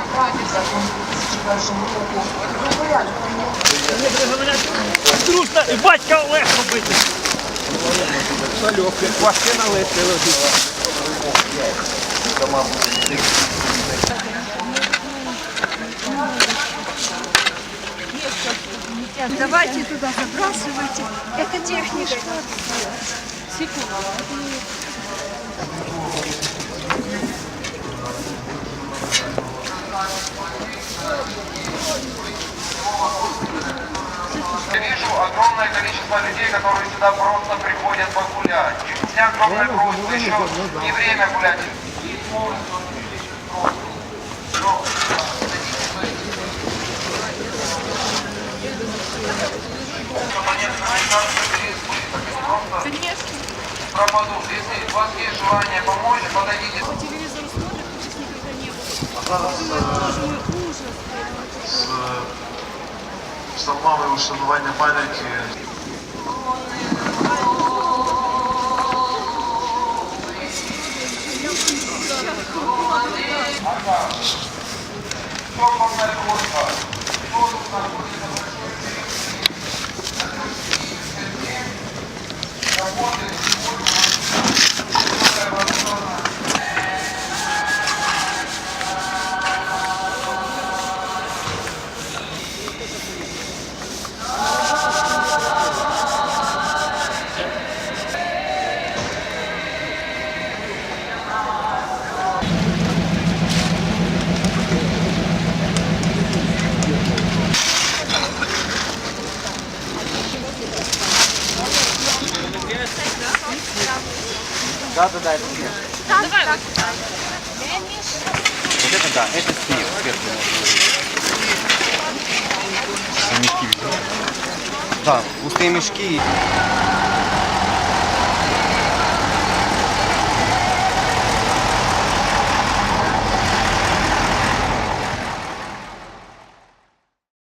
втратив закон 2001 року про порядок Дружно і батька Олег робити. Важке налетіло. Давайте туда забрасывайте. Это техника. Я огромное количество людей, которые сюда просто приходят погулять. И у меня огромная просьба еще не время гулять. Пропадут. Если у вас есть желание помочь, подойдите. По телевизору смотрят, здесь никогда не было. Мой, ужас. Псалмами ушанування пам'яті? Кто вам наркотика? Кто тут находится Да, да, да, это снег. Давай вот Вот это да, это снег сверху. можно. Да, пустые мешки.